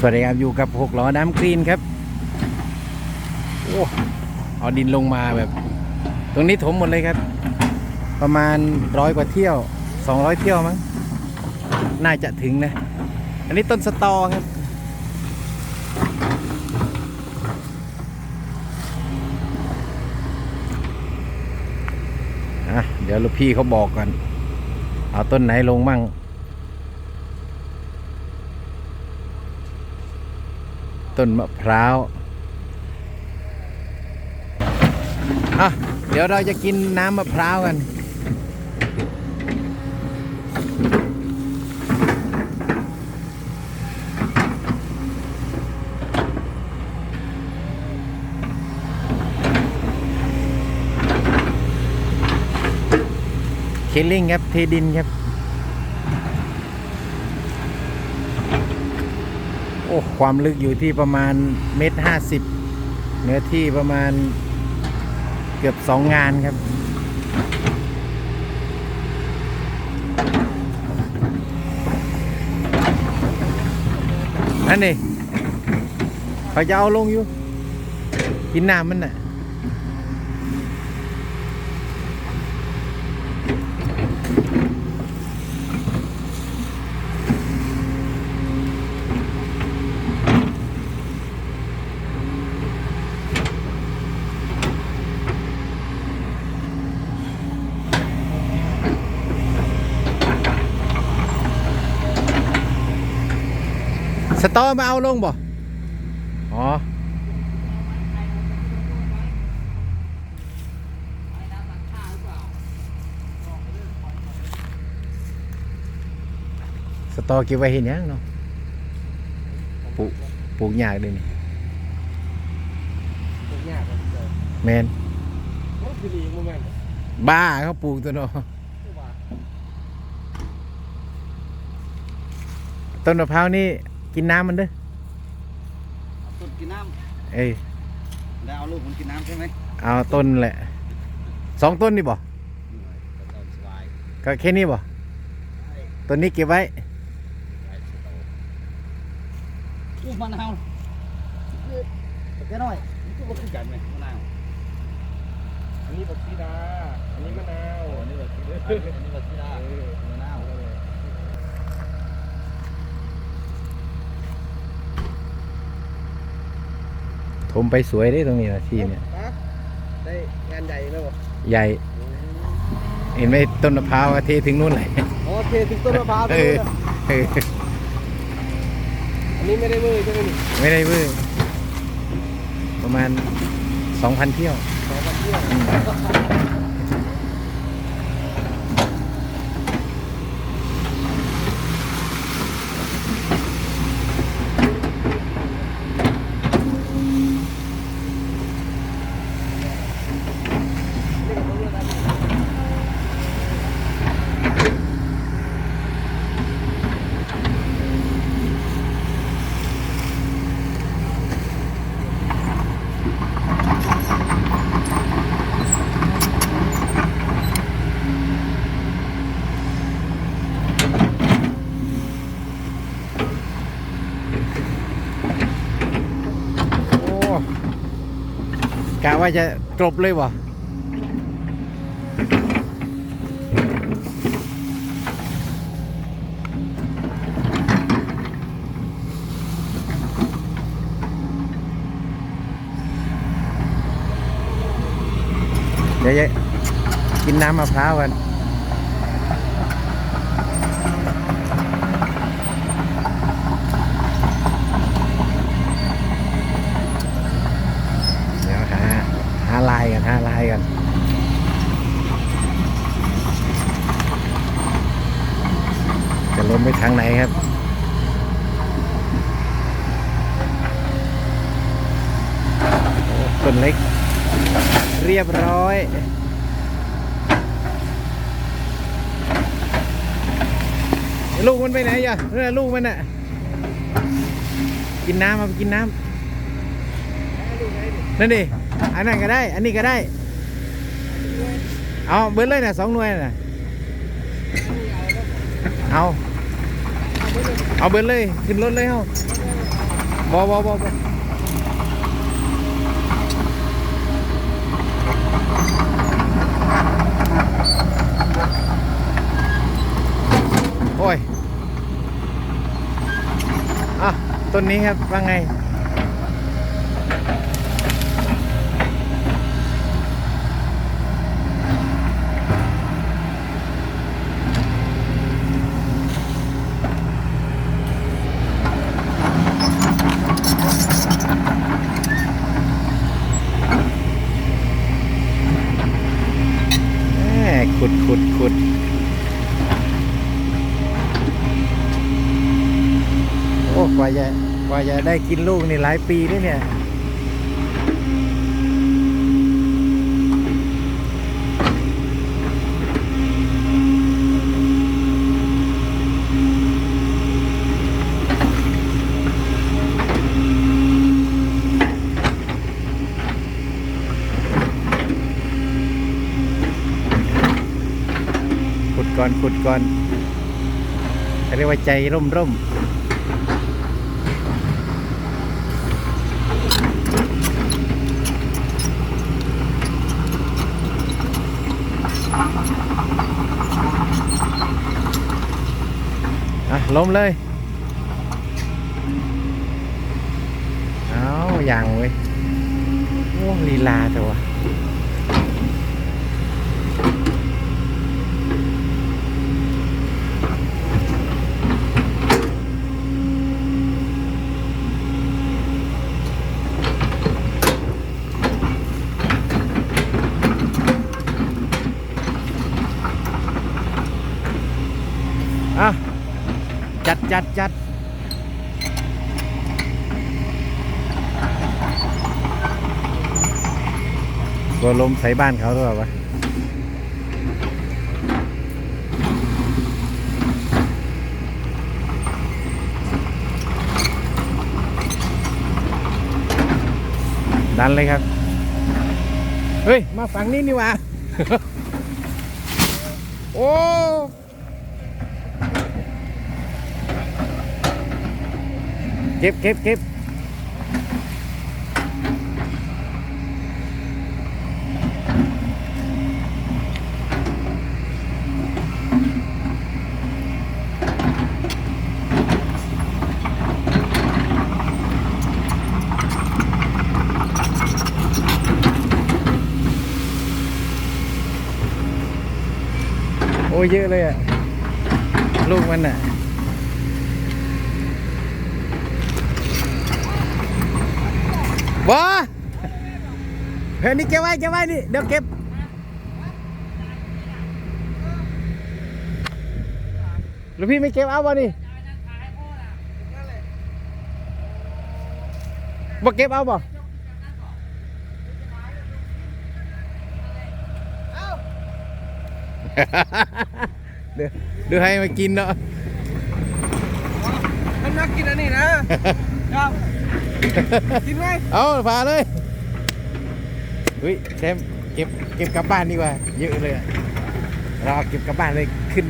สวัสดีครับอยู่กับหกล้อน้ำกรีนครับโอ้เอาดินลงมาแบบ ตรงนี้ถมหมดเลยครับ ประมาณร้อยกว่าเที่ยวสองร้อยเที่ยวมั้งน่าจะถึงนะ อันนี้ต้นสตอครับเดี๋ยวลูกพี่เขาบอกก่อนเอาต้นไหนลงมั่ง ต้นมะพร้าวอะเดี๋ยวเราจะกินน้ำมะพร้าวกันเคลลิงครับเทดินครับ โอ้ ความลึกอยู่ที่ประมาณเมตรห้าสิบเนื้อที่ประมาณเกือบสองงานครับ นั่นนี่เขาจะเอาลงอยู่ กินน้ำมันน่ะ ตอมาเอาลงบ่ อ๋อ สตอเก็บไว้เห็นยังเนาะ ปลูกปลูกยากเลยนี่ตรงยากครับเจ้าแมนโอ้คือดีโมเมนต์บ้าเขาปลูกตัวเนาะคือว่าต้นมะพร้าวนี่ กินน้ำมันเด้อต้นกินน้เอ้ยำแล้วเอาลูกมันกินน้ำใช่ไหมเอาต้นแหละสองต้นนี่บ่ก็สบายก็แค่นี้บ่ต้นนี้เก็บไว้อู้มะนาวแค่น้อยมันก็บ่คือกันไหมมะนาวอันนี้บักซีดา อันนี้มะนาว อันนี้แบบอันนี้แบบที่ได้มะนาว ถ มไปสวยได้ตรงนี้นะที่เนี่ยได้งานใหญ่เลยบ่ใหญ่ เห็นไหมต้นมะพร้าวอะเทถึงนู่นเลยอ๋อเทถึงต้นมะพร้าวเอเลยอเอออันนี้ไม่ได้มือใช่ไหมนี่ไม่ได้เว้ยประมาณสองพันเที่ยวสองพันเที่ยว อืมโอ้ กะว่าจะกลบเลยวะเดี๋ยวจะกินน้ำมะพร้าวกัน เดี๋ยวหาหาลายกันหาลายกันจะล้มไปทางไหนครับโอ้ต้นเล็ก เรียบร้อยลูกมันไปไหนอะนั่นน่ะลูกมันอะ กินน้ำมากินน้ำนั่นดิ อันนั้นก็ได้ อันนี้ก็ได้ เอาเบิดเลยนะสองหน่วยนะเอา เอาเบิดเลย ขึ้นรถเลยเฮาบอบอบอบอโอ้ย อะ ต้นนี้ครับ ว่าไง แหม่ขุดขุดขุดโอ้ กว่าจะกว่าจะได้กินลูกนี่หลายปีด้วยเนี่ยขุดก่อนขุดก่อนเขาเรียกว่าใจร่มร่ม ล้มเลยเอาอย่างเว้ยโอ้ลีลาแต่วะ อะ จัดจัดจัดตัวลมใส่บ้านเขาหรือเปล่าวะดันเลยครับ เฮ้ย มาฝั่งนี้นี่ว่า โอ้ ก็บเก็บเก็บโอ้เยอะเลยอะลูกมันอะ ว้าเฮ้ยนี่เก็บไว้เก็บไว้นี่เดี๋ยวเก็บหรือพี่ไม่เก็บเอาบ่นี่บ่เก็บเอาบ่เดี๋ยวเดี๋ยวให้มากินเนาะมันนักกินอันนี้นะครับ กินไหมเอาพาเลยอุ้ยเต็มเก็บเก็บกลับบ้านดีกว่าเยอะเลยเราเอเก็บกลับบ้านเลยขึ้น